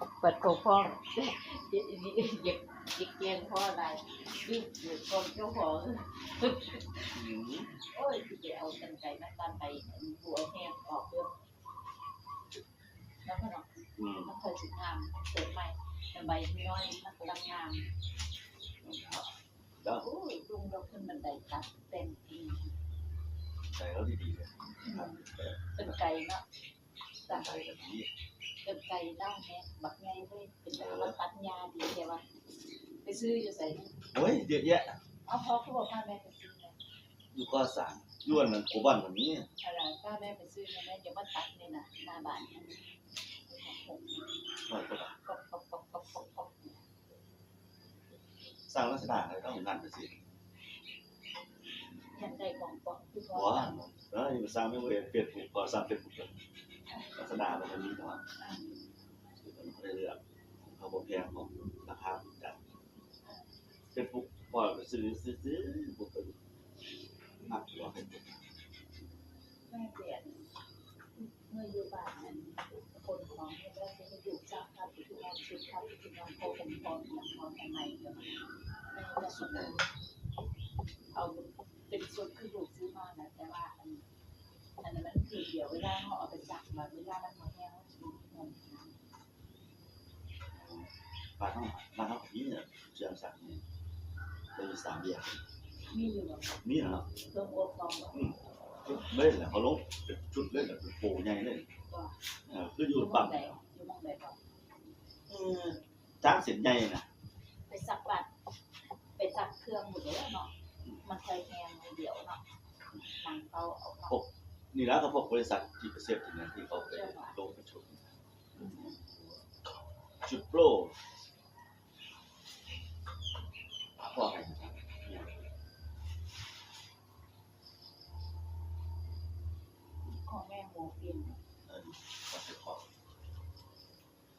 ปิดโปรพ่อเหย็บเย็บเหย็บเย็บเกียงพ่ออะไรยิ่งอยู่กองเจ้าของโอ้ยจะเอากันไก่มาตามไปหัวแห้งออกเรื่องแล้วก็เนาะอืมมันเคยสิงามเกิดใหม่แต่ใบน้อยมันกำลังงามโอ้ยลุงยกขึ้นบันไดตัดเต็มทีใจเขาดีๆเลยครับเป็นไก่เนาะ จแบบนี้เป็นไก่เน่าแห้งบักไงเลยเป็นแบบว่าตัดยาดีใช่ปะไปซื้ออยู่ใส่โอ้ยเยอะแยะเอาพอเขาบอกว่าแม่ไปซื้อเลยอยู่ก็สารย้วนมันโคบ้านแบบนี้อะไรป้าแม่ไปซื้อเนี่ยแม่จะมาตัดเนี่ยนะหน้าบ้านเนี่ยร้อยกว่าบาทก็ก็ก็ก็ก็ก็สร้างลักษณะอะไรต้องงานไปสิยังได้ของปลอมคือหัว่าวแล้วยังสร้างไม่เว้ยเปลี่ยนผูกก่อสร้างเป็นผูกเลย ลักษณะมันมีเนาะคือมันไม่ได้เลือกเขาบอกแพงของราคาจัดเป็นผูกปล่อยไปซื้อซื้อซื้อผูกเป็นหนักกว่าเป็นแม่เปลี่ยนเมื่ออยู่บ้านนั้นคนของเนี่ก็จะอยู่จากภาพที่นอนชุดภาพที่นอนโคผมพร้อมกับพร้อมทำไมเดี๋ยวแม่จะสุดเอาเป็นส่วนคือดูซื้อมานะแต่ว่าอัน อันนั้นมันคือเดี๋ยวเวลาเขาเอาไปจักมาเวลามันหมดแห้งเขาดูเงินนะบ้านเขาบ้านเขาแบบนี้เนี่ยเชียงสักเนี่ยเป็นสามอย่างมีอยู่แบบนี่นะครับเครื่องอฟองแบบเล่นแหละเขาลงชุดเล่นแบบเป็นโปใหญ่เลยว่าเออคืออยู่ปั๊บ้ามนไหนอยู่บ้านไหนก่อนเออจ้างเสียนใหญ่นะไปซักบัตรไปซักเครื่องหมดเลยเนาะมันเคยแพงเดียวเนาะทางเขาเอาเขา นี่แล้วก็พวกบริษัทที่เกษตรเนี่ยที่เขาไปลงป็นชุดชุดโปรพ่อให้นะครับเนี่ยขอแม่หมูกินเออก็จะขอ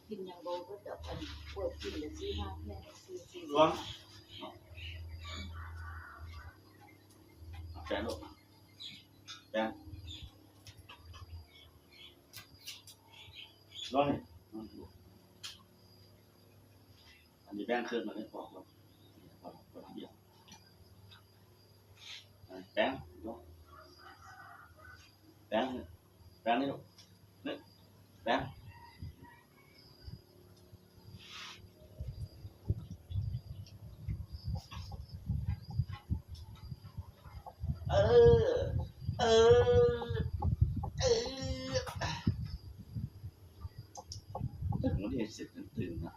กินอย่างโบก็จะเป็นปวดกินหรือซื้อมาแม่ซื้อซื้อร้อนแฟนลูกแฟน ร้อนนี่อันนี้แบงเครื่องมาได้พอครับพอพอทีเดียวแบงลูกแบงแบงนี่ลูกนี่แบงเออ เออ เออ ถึงวันที่สิบตื่นนะ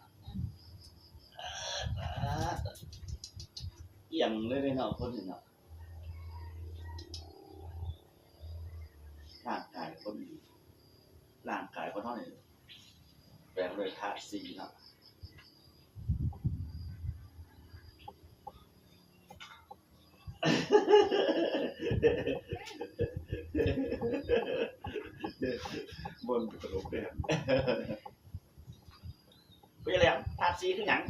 เอียงเลยเลยเนาะคนหนึ่งเนาะร่างกายคนดีร่างกายคนเท่านี้แบ่งเลยธาตุสี่เนาะบนกระโดดแบบ ไปแล้วธาตุสีคือหยัง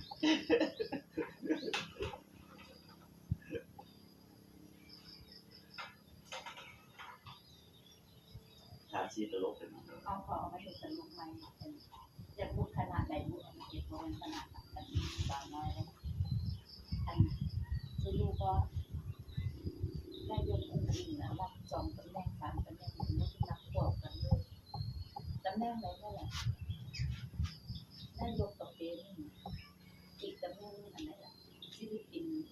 ชาชีตลกเป็นเอาของมาดูสนุกไหมจะพูดขนาดไหนพูดเก็บไว้ขนาดนั้นบางน้อยอันคือลูกก็ได้ยกอุ้งอิงนะรับสองตำแหน่งสามตำแหน่งไม่ได้นับพวกกันเลยตำแหน่งไหนก็แหละ ได้ยกกับเป็นอีกตำแหน่งอันไหนล่ะฟิลิปปินส์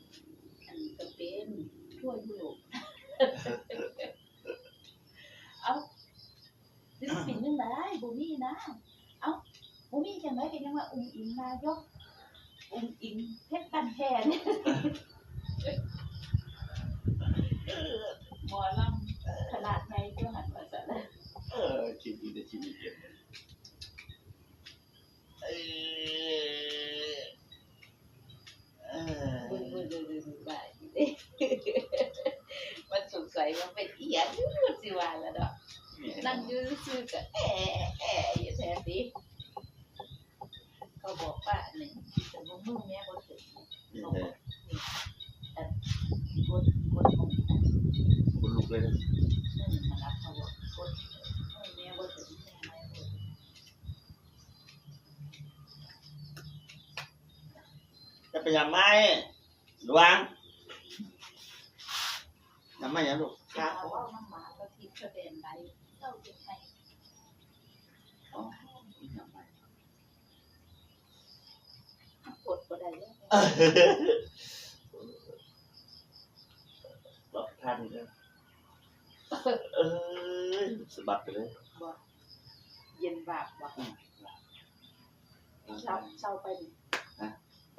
อันกับเป็นทั่วยุโรป เอาฟิลิปปินส์ยังไงบูมี่นะ เอาบูมี่จังไรเป็นยังว่าอุ้งอิงนายกอุ้งอิงเพชรกันแทนหมอลำขนาดไหนก็หันมาซะแล้ว เออชีวิตในชีวิตเดียวเออเออ บึ้งบึ้งบึ้งบึ้งบึ้งไปมันสงสัยว่าเป็นอีหยังสิว่าแล้วเนาะนั่งอยืนซื่อๆก็แอะแอะอยู่แท้สิเขาบอกว่าหนึ่งแต่ว่ามึงแม่บ่ถึง นี่ บอก แห ว่า ละ กดกดของอัน คุณลูกเลยนะ นั่นมารับเขาบอกกดแม่บ่ถึงแม่ไม่บ่ถึง จะไป ยำไม้หลวงยำไม้ยังลูกคถ้ารับว่าน้ำหมาก็ทิพย์แสดงไรเจ้าจะให้อ๋อยำไม้กดก็ได้เลยรอบท่านเลยเอ้ยสะบัดไปเลยบ่เย็นบาปบ่เช้าเช้าไปดิ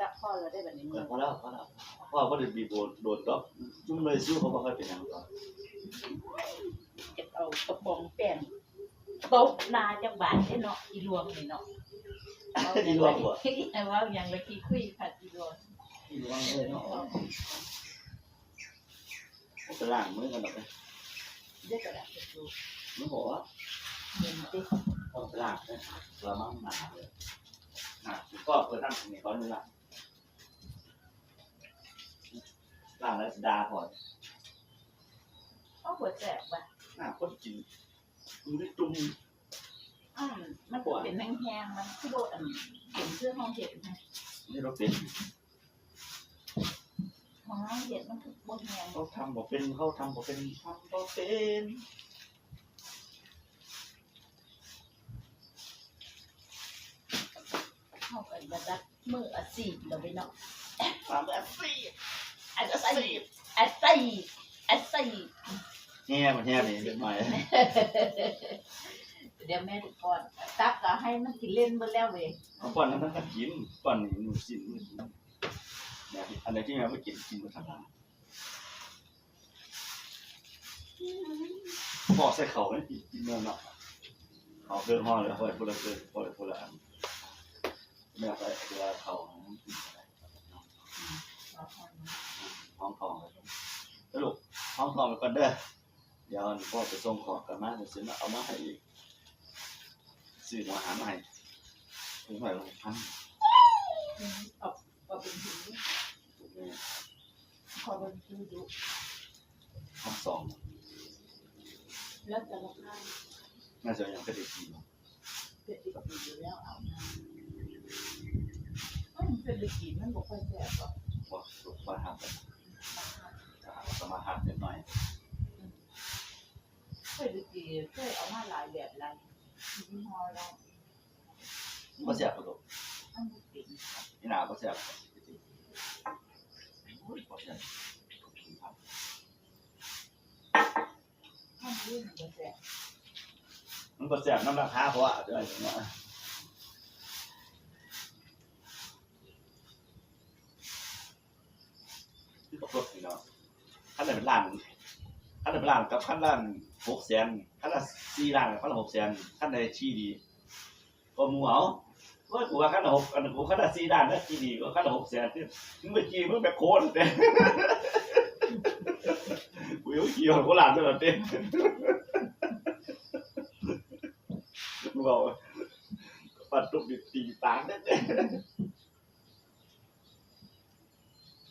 ตะพ่อเราได้แบบนี้เอมืออพอแล้วพอแล้วพ่อก็ได้บีบโดนโดนดอกจุ่มเลยซิ้วเขาบอกให้เป็นหยังก่อนเก็บเอากระป๋องแป้งตบนาจังบาทได้เนาะอีรวมนี่เนาะเอาอย่างไรเอาว่าอย่างไรกี่คุยค่ะอีรวมที่ระวังเลยเนาะเขาจะล้างมือกันหรอกเลยเรียกกระดาษดูมันบอกว่าเงินติต้องไปล้างเลยเรามั่งหนาเลยหนาก็เพื่อนั่งตรงนี้ก่อนนี่ละ ล้างแล้วดาพอเอาหัวแสบว่ะหน้าคนกินมันได้จุ่มอืมมันเป็นแห้งๆมันคือโดดอันเห็นเสื้อห้องเห็ดนะนี่เราเป็นห้องเห็ดมันคือบนแห้งเขาทำบอกเป็นเขาทำบอกเป็นทำบอกเป็นเข้าไประดับมืออาชีพเราไปเนาะทำแบบสี่อาชีพอาชีพ อาชีพแง่มันแง่นี่เด็กหน่อยเดี๋ยวแม่ก่อนตักก็ให้มันกินเล่นเบิ่แล้วเว้ยเอาก่อนนั้นต้องกินก่อนนี่หนูสินหนูสินเนี่ยอันไหนที่แม่ไม่กินกินมาทำอะไรพอใส่เขาไม่กินกินเนื้อเนาะเขาเครื่องห่อเลยพอคนละเครื่องพอละคนละอันแม่ใส่ตัวเขา กินอะไรห้องทองเลยสรุปห้องทองไปก่อนเด้อเดี๋ยวพ่อไปส่งของกันมาเดี๋ยวซื้อมาเอามาให้อีกซื้อมาหามาให้ถึงหน่อยละพันเอาเอาเป็นถึงถูกไหมพอเป็นดูดูพันสองแล้วแต่ละข้างน่าจะยังไม่ได้กินหรอกเป็นอีกปีอยู่แล้วเอานะมันเป็นลิกิมันบ่ค่อยแซ่บหรอกว่าถูกมาหาไป สมาหานิดหน่อยเคยลิกิเคยเอามาหลายแบบหลายยี่ห้อแล้วก็เสียบประตูมันบ่เป็นนี่หนาก็เสียบโอ้ยก็เสียบมันรุ่นบ่แซ่บมันก็เสียบน้ำราคาเพราะว่าอะไรเนาะที่ตกรถนี่เนาะ ขั้นไหนเป็นล้านขั้นไหนเป็นล้านกับขั้นล้านหกแสนขั้นละสี่ล้านกับขั้นละหกแสนขั้นไหนชี้ดี ก็มูเอาว่ากูว่าขั้นละหกอันกูขั้นละสี่ล้านนะชี้ดีก็ขั้นละหกแสนที่มึงไปชี้มึงแบบโคนเต้กูยังขี่ของโคราชตลอดเต้กูบอกปัดตุกดิตีตางเต้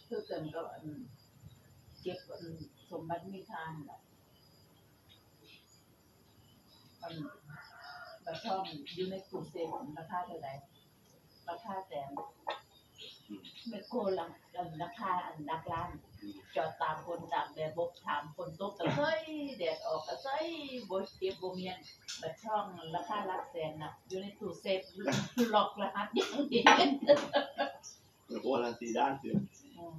คือเกินก็อัน เก็บอันสมบัติมีค่านั่นแหละอันบัตรทองอยู่ในกลุ่มเซฟราคาเท่าไหร่ราคาแสนเมโครลังอันราคาอันดักล้าน จอดตามคนตากแดดบกถามคนตกก็เฮ้ยแดดออกก็เฮ้ยบ่เก็บบ่เมียนบัดช่องราคาหลักแสนน่ะอยู่ในตู้เซฟล็อกรหัสอย่างเดียวโอ้ละสี่ด้านคืออืม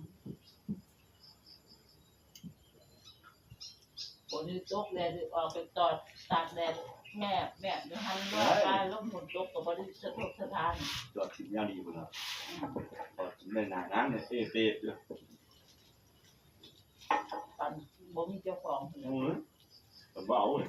คนที่ตกแดดออกไปตอดตากแดดแม่แม่ไม่ทันว่าตายแล้วฝนตกก็บ่ได้สะทกสะทานจอดถึงยาดีหมดแล้วอืมจอดถึงในหนานั้นเนี่ยเอ๊ะเป๊ะเลยตอนบ่มีเจ้าของอืมผมเบาเลย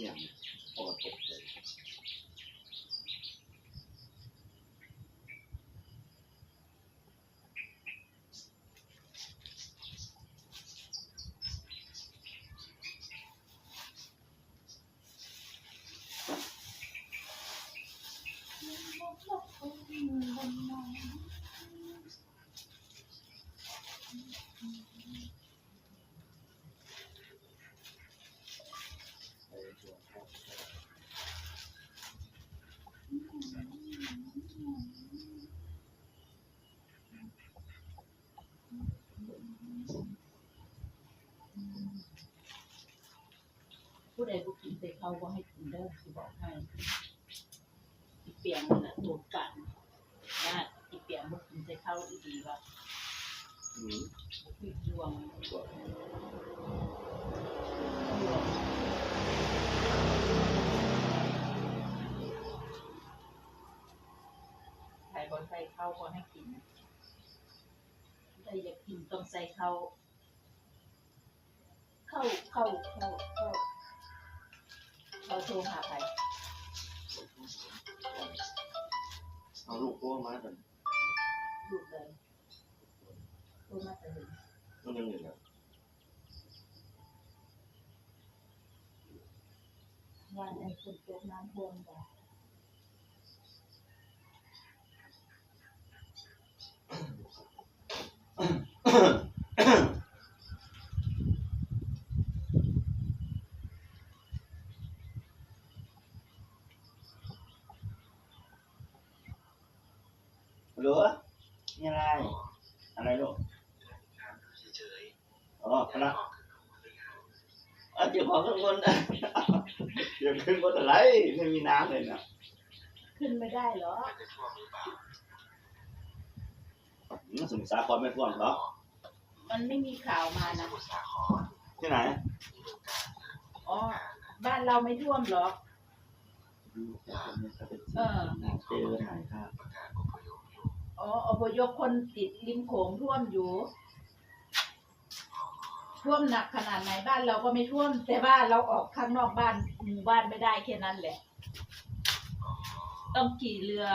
เนี่ยปกติเลยผู้ใดบุกินใส่ เขาก็ให้กินเด้อคือบอกให้อีเปียงนั่นน่ะตัวกันนะอีเปียงบุกินใส่เขาอีดีว่าอืมบุกินดวงตัวดวงใครบนใส่เขาก็ให้กินใครอยากกินต้องใส่เขาเข้าเข้าเข้าเข้า เขาโทรหาใครเอาลูกพวกมากันลูกเลยโทรมาแต่หนึ่งมันยังอยู่นะวันไอ้คนตกน้ำท่วมจ้ะ หรือ ยังไงอะไรลูกอ๋อคณะอาเจ็บคอข้างบนนะเดี๋ยวขึ้นบนอะไรไม่มีน้ำเลยนะขึ้นไม่ได้เหรออืมสมุทรสาครไม่ท่วมหรอกมันไม่มีข่าวมานะที่ไหนอ๋อบ้านเราไม่ท่วมหรอกเออเจอถ่ายภาพ อ๋ออพยพคนติดริมโขงท่วมอยู่ ท่วมหนักขนาดไหนบ้านเราก็ไม่ท่วม แต่ว่าเราออกข้างนอกบ้านหมู่บ้านไม่ได้แค่นั้นแหละ ต้องขี่เรือ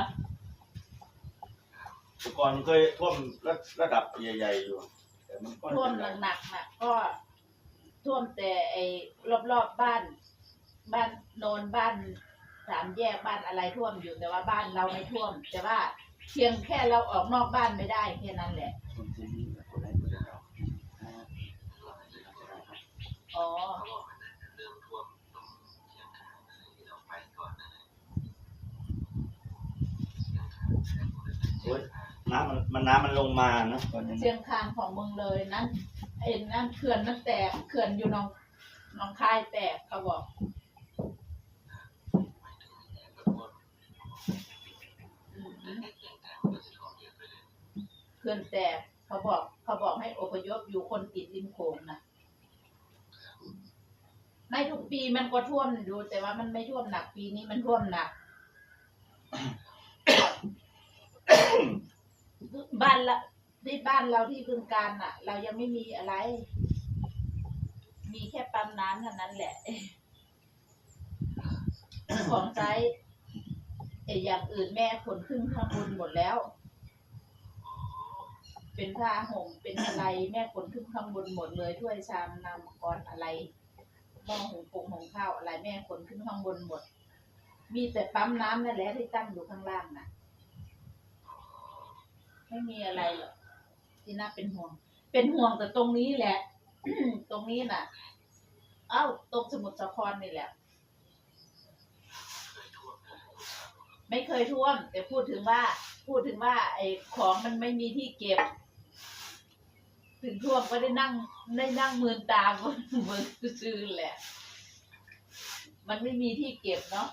แต่ก่อนเคยท่วมระดับใหญ่ๆอยู่แต่มันก็ท่วมหนักๆน่ะก็ท่วมแต่ไอ้รอบๆบ้าน บ้านโนนบ้านสามแยกบ้านอะไรท่วมอยู่แต่ว่าบ้านเราไม่ท่วม แต่ว่า เพียงแค่เราออกนอกบ้านไม่ได้แค่นั้นแหละคนที่นี่คนไหนคนเดียวอ่าอ๋อ โอ๊ยน้ำมันมันน้ำมันลงมานะตอนนี้เชียงคานของเมืองเลยนั้นไอ้นั่นเขื่อนมันแตกเขื่อนอยู่หนองหนองคายแตกเขาบอกอืมเขื่อนแตกเขาบอกเขาบอกให้อพยพอยู่คนติดริมโขงนะในทุกปีมันก็ท่วมอยู่แต่ว่ามันไม่ท่วมหนักปีนี้มันท่วมหนัก บ้านละที่บ้านเราที่บึงการน่ะ เรายังไม่มีอะไร มีแค่ปั๊มน้ำเท่านั้นแหละ ของใช้ไอ้อย่างอื่นแม่ขนขึ้นข้างบนหมดแล้ว เป็นผ้าห่มเป็นอะไรแม่ขนขึ้นข้างบนหมดเลยถ้วยชามนำก้อนอะไรหม้อหุงปงหุงข้าวอะไรแม่ขนขึ้นข้างบนหมด มีแต่ปั๊มน้ำนั่นแหละที่ตั้งอยู่ข้างล่างน่ะไม่มีอะไรหรอกที่น่าเป็นห่วง เป็นห่วงแต่ตรงนี้แหละ ตรงนี้น่ะ เอ้าตรงสมุทรสาครนี่แหละ ไม่เคยท่วม แต่พูดถึงว่า พูดถึงว่า ไอ้ของมันไม่มีที่เก็บ ถึงท่วมก็ได้นั่งได้นั่งมืนตาบนมือซื้อแหละ มันไม่มีที่เก็บเนาะ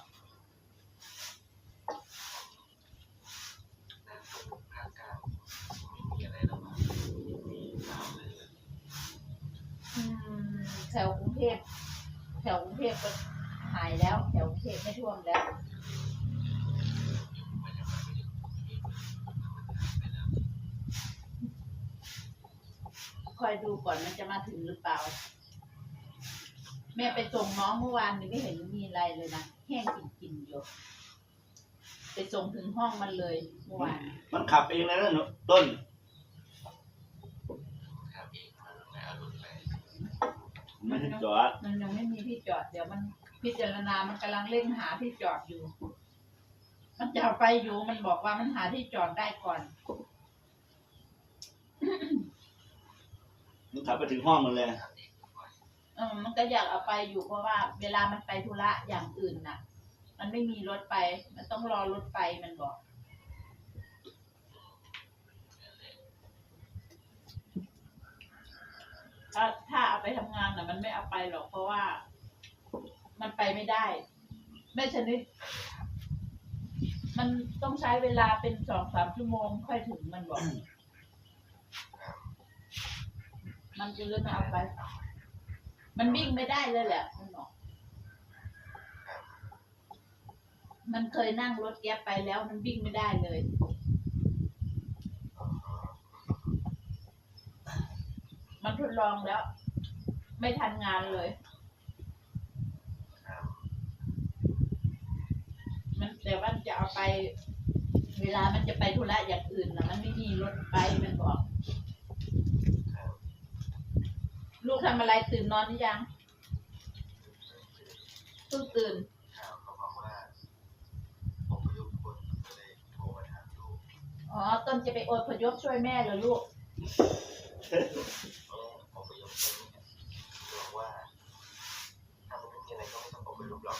แถวกรุงเทพแถวกรุงเทพก็หายแล้ว แถวกรุงเทพไม่ท่วมแล้ว มันยังไม่ได้ไปแล้ว คอยดูก่อนมันจะมาถึงหรือเปล่า แม่ไปส่งน้องเมื่อวานนี่ไม่เห็นมีอะไรเลยนะแห้งกินๆอยู่ไปส่งถึงห้องมันเลยเมื่อวานมันขับเองเลยนะหนูต้นครับเองมันไม่เอารถไปไม่ได้จอดมันยังไม่มีที่จอดเดี๋ยวมันพิจารณา มันกำลังเร่งหาที่จอดอยู่ มันจะเอาไปอยู่มันบอกว่ามันหาที่จอดได้ก่อน มันขับไปถึงห้องมันเลย เออมันก็อยากเอาไปอยู่เพราะว่า เวลามันไปธุระอย่างอื่นน่ะ มันไม่มีรถไป มันต้องรอรถไปมันบอก ถ้าถ้าเอาไปทำงานน่ะ มันไม่เอาไปหรอกเพราะว่า มันไปไม่ได้แม่ชนิด มันต้องใช้เวลาเป็นสองสามชั่วโมงค่อยถึงมันบอก มันจะเลยไม่เอาไป มันวิ่งไม่ได้เลยแหละมันบอกมันเคยนั่งรถแก๊ปไปแล้วมันวิ่งไม่ได้เลย มันทดลองแล้ว ไม่ทันงานเลย มันแต่ว่าจะเอาไป เวลามันจะไปธุระอย่างอื่นนะมันไม่มีรถไปมันบอก ลูกทำอะไรตื่นนอนหรือยังเพิ่งตื่น ข่าวเขาบอกว่าผมไปยุคนก็เลยโทรมาถามลูกอ๋อ ต้นจะไปอพยพช่วยแม่เหรอลูกเออผมไปยุคนบอกว่าถ้ามันไม่มีอะไรก็ไม่ต้องผมไปยุหรอก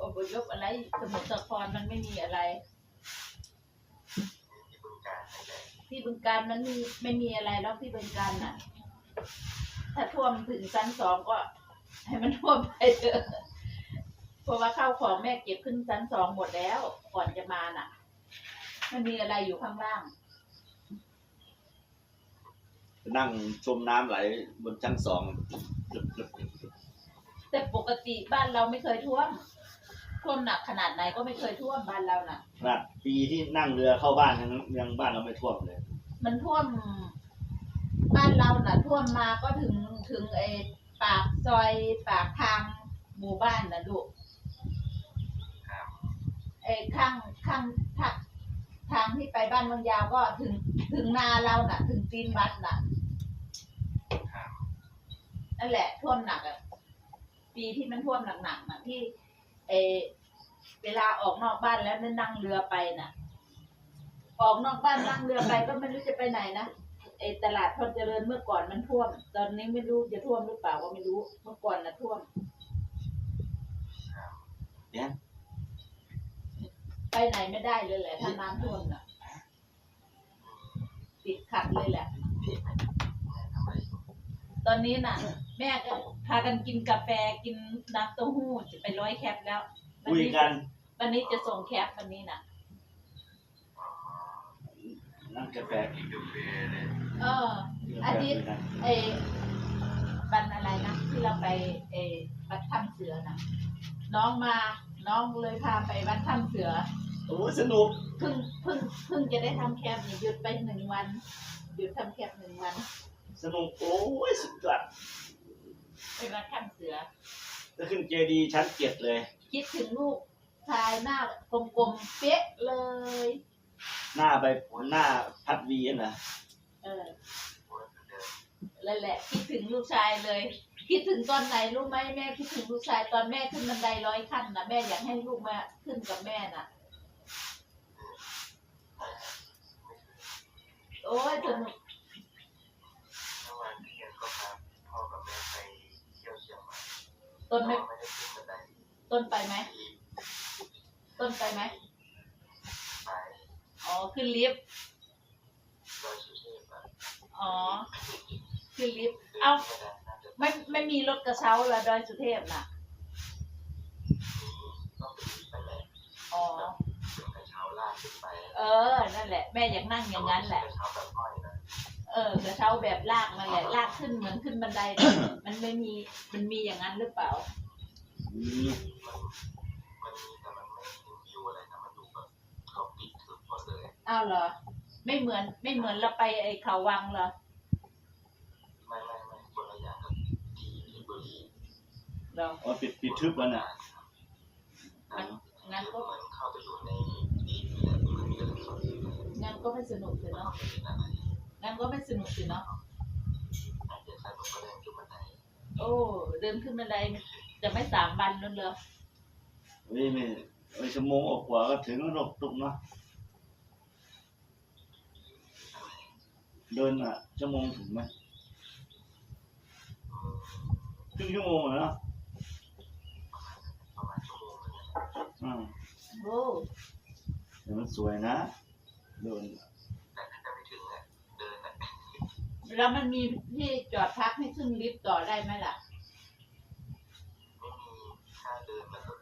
อพยพอะไรสมุทรสาครมันไม่มีอะไร ที่บึงการนั่นแหละ ที่บึงการมันมีไม่มีอะไรแล้วที่บึงการน่ะ ถ้าท่วมถึงชั้นสองก็ ให้มันท่วมไปเถอะเพราะว่าข้าวของแม่เก็บขึ้นชั้นสองหมดแล้ว ก่อนจะมาน่ะ มันมีอะไรอยู่ข้างล่าง นั่งชมน้ำไหลบนชั้นสองแต่ปกติบ้านเราไม่เคยท่วม ท่วมหนักขนาดไหนก็ไม่เคยท่วมบ้านเราน่ะขนาดปีที่นั่งเรือเข้าบ้านยังยังบ้านเราไม่ท่วมเลย มันท่วม บ้านเราน่ะ ท่วมมาก็ถึงถึงไอ้ปากซอยปากทางหมู่บ้านน่ะลูกครับไอ้ข้างข้างทางทางที่ไปบ้านบางยาวก็ถึงถึงนาเราน่ะ ถึงตีนวัดน่ะครับนั่นแหละท่วมหนักอะปีที่มันท่วมหนักๆน่ะที่เออเวลาออกนอกบ้านแล้วนั่งเรือไปน่ะ ออกนอกบ้านนั่งเรือไปก็ไม่รู้จะไปไหนนะไอตลาดพลเจริญเมื่อก่อนมันท่วม ตอนนี้ไม่รู้จะท่วมหรือเปล่าก็ไม่รู้เมื่อก่อนน่ะท่วม เนี่ยไปไหนไม่ได้เลยแหละถ้าน้ำท่วมน่ะติดขัดเลยแหละพี่แม่แม่ทำอะไรอยู่ตอนนี้น่ะ แม่ก็พากันกินกาแฟกินน้ำเต้าหู้จะไปร้อยแคปแล้ววัคุยนี้กัน วันนี้จะส่งแคปวันนี้น่ะ นั่งกาแฟกินกาแฟเลยเออ อาทิตย์เออวันอะไรนะที่เราไปเออวัดถ้ำเสือนะน้องมาน้องเลยพาไปวัดถ้ำเสือโอ้ยสนุกเพิ่งเพิ่งเพิ่งจะได้ทำแคปนี่หยุดไปหนึ่งวันหยุดทำแคปหนึ่งวัน สนุกโอ้ยสุดยอดไปวัดถ้ำเสือจะขึ้นเจดีย์ชั้นเจ็ดเลย คิดถึงลูกชายหน้ากลมๆเป๊ะเลย หน้าไปหน้าพัดวีนะเออหัวเดิมนั่นแหละ คิดถึงลูกชายเลย คิดถึงตอนไหนรู้ไหมแม่คิดถึงลูกชายตอนแม่ขึ้นบันไดร้อยขั้นนะแม่อยากให้ลูกมาขึ้นกับแม่น่ะ โอ้ยสนุก เมื่อวานพี่ยังก็พาพ่อกับแม่ไปเที่ยวเชียงใหม่ ต้นไม่ ไม่ได้ขึ้นบันได ต้นไปไหม ที่ ต้นไปไหม ไป อ๋อขึ้น ลิฟต์อ๋อ ขึ้นลิฟต์เอาไม่ได้าไม่ไม่มีรถกระเช้าละดอยสุเทพน่ะ อ๋อ เออ นั่นแหละ แม่อยากนั่งอย่างนั้นแหละ เออกระเช้าแบบลากนั่นแหละลากขึ้นเหมือนขึ้นบันได มันไม่มี มันมีอย่างนั้นหรือเปล่ามีมันมันมีแต่มันไม่มีวิวอะไรนะมันดูแบบเขาปิดทึบหมดเลย อ้าวเหรอ ไม่เหมือน ไม่เหมือนเราไปไอ้เขาวังเหรอไม่ไม่ไม่คนละอย่างกับที่ที่บุรีเหรออ๋อปิดปิดทึบแล้วน่ะงั้นงั้นก็เหมือนเข้าไปอยู่ในดีนี่แหละมันเดินสดเลยงั้นก็ไม่สนุกสิแล้วเนาะไม่เป็นอะไรงั้นก็ไม่สนุกสิเนาะไอ้เด็กชายมันก็เดินขึ้นบันไดโอ้เดินขึ้นบันไดจะไม่สามวันแล้วเหรอเฮ้ยไม่ไอ้ชั่วโมงออกกว่าก็ถึงแล้วหรอกตุกเนาะ เดินอะชั่วโมงถึงไหมอืมครึ่งชั่วโมงอะเนาะประมาณชั่วโมงนึงนะอืมโอ้แต่มันสวยนะ เดินแต่ถ้าจะไม่ถึงเนี่ยเดินน่ะแล้วมันมีที่จอดพักให้ขึ้นลิฟต์ต่อได้ไหมล่ะ ไม่มีค่าเดินมันก็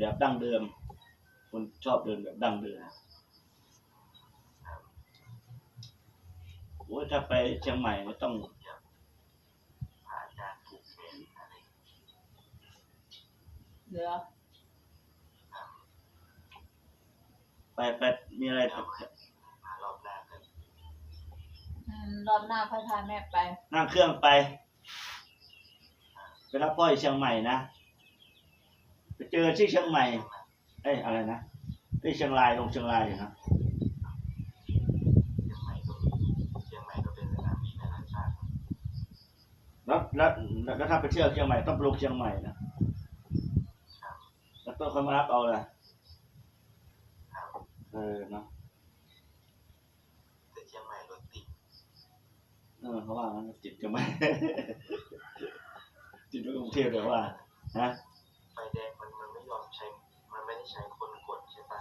แบบดั้งเดิม คนชอบเดินแบบดั้งเดิมโอ้ยถ้าไปเชียงใหม่ก็ต้องพระอาจารย์ถูกเชนอะไรเหลือไปไปมีอะไรทมารอบหน้ากันอืมรอบหน้าค่อยพาแม่ไปำนั่งเครื่องไป ไปรับพ่อที่เชียงใหม่นะ ไปเจอที่เชียงใหม่ เอ้ยอะไรนะที่เชียงรายลงเชียงรายอยู่นะเชียงใหม่ก็มีเชียงใหม่ก็เป็นสนามบินนานาชาติแล้วแล้วแล้วถ้าไปเที่ยวเชียงใหม่ต้องไปลงเชียงใหม่นะแล้วต้องคอยมารับเอาละครับเออเนาะแต่เชียงใหม่รถติดเออเขาว่างั้นจิตเชียงใหม่จิตไปกรุงเทพเลยว่า ฮะ ใช้คนกดใช่ปะ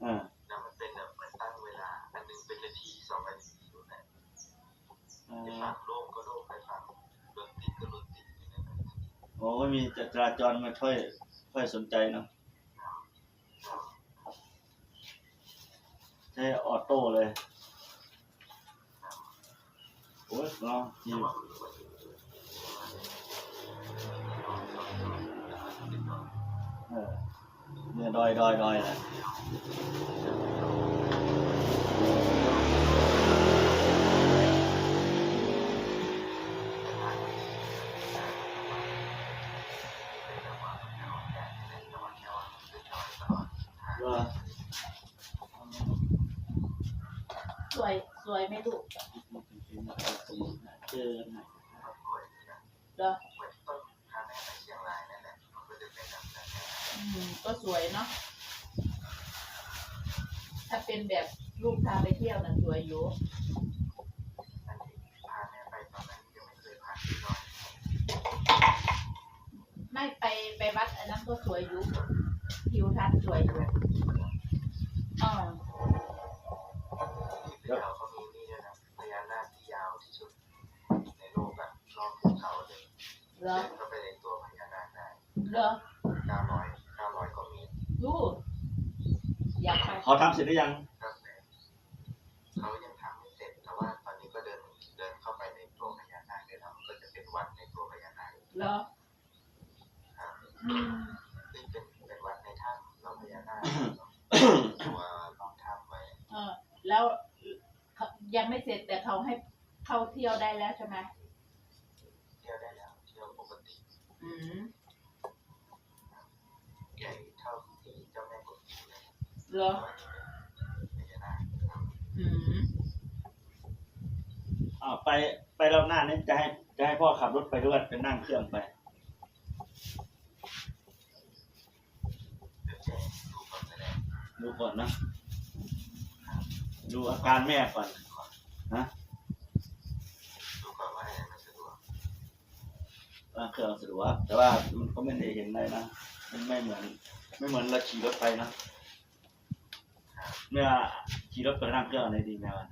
เออแล้วมันเป็นแบบมันตั้งเวลา อันหนึงเป็นนาทีสองนาทีอยู่นะเอไปอฝั่งโล่งก็โล่งไปฝั่งรถติดก็รถติดอย่างนั้นนะโอ้ไม่มีจราจรมาช่วยช่วยสนใจเนาะใช้ออโต้เลยโอ้ยเนาะที่เอ เนี่ยดอยดอยดอยแหละก็สวยสวยไหมลูกเจอกันใหม่เหรอ เหมือนต้นทางในไปเชียงรายนั่นแหละมันก็จะเป็นแบบนั้นแหละ อืม ก็สวยเนาะ ถ้าเป็นแบบ ลูกพาไปเที่ยวน่ะสวยอยู่อันที่พาแม่ไปตอนนั้นยังไม่เคยพาที่ดอยไม่ไปไปวัดอันนั้นก็สวยอยู่ทิวทัศน์สวยอยู่อ๋อที่เราเขามีนี่ด้วยนะพญานาคที่ยาวที่สุด ในโลกอะรอบภูเขาเลยเหรอเดินเข้าไปในตัวพญานาคได้เหรอเก้าร้อยเก้าร้อยกว่าเมตรดูอยากไป เขาทำเสร็จหรือยัง ครับแต่เขายังทำไม่เสร็จ แต่ว่าตอนนี้ก็เดินเดินเข้าไปในตัวพญานาคได้แล้วก็จะเป็นวัดในตัวพญานาค เหรอ ครับ อืม ซึ่งเป็นเป็นวัดในถ้ำเราพญานาคตัวลองทำไว้ เออ แล้วเขายังไม่เสร็จแต่เขาให้เข้าเที่ยวได้แล้วใช่ไหม เที่ยวได้แล้วเที่ยวปกติ อืม ใหญ่เท่าที่เจ้าแม่กวนอิม เลยเหรออืมอ่าไปไปรอบหน้านี้จะให้จะให้พ่อขับรถไปด้วยไปนั่งเครื่องไป ดูก่อนนะ ดูอาการแม่ก่อนฮะดูก่อนว่าอะไรมันสะดวกเครื่องสะดวกแต่ว่ามันก็ไม่ได้เห็นอะไรนะ มันไม่เหมือน ไม่เหมือนเราขี่รถไปนะครับเมื่อขี่รถไปนั่งเครื่องอะไรดีแมวะ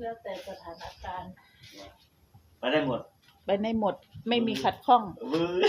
แล้วแต่สถานการณ์ไปได้หมด ไปในหมดไม่มีขัดข้อง เว้ย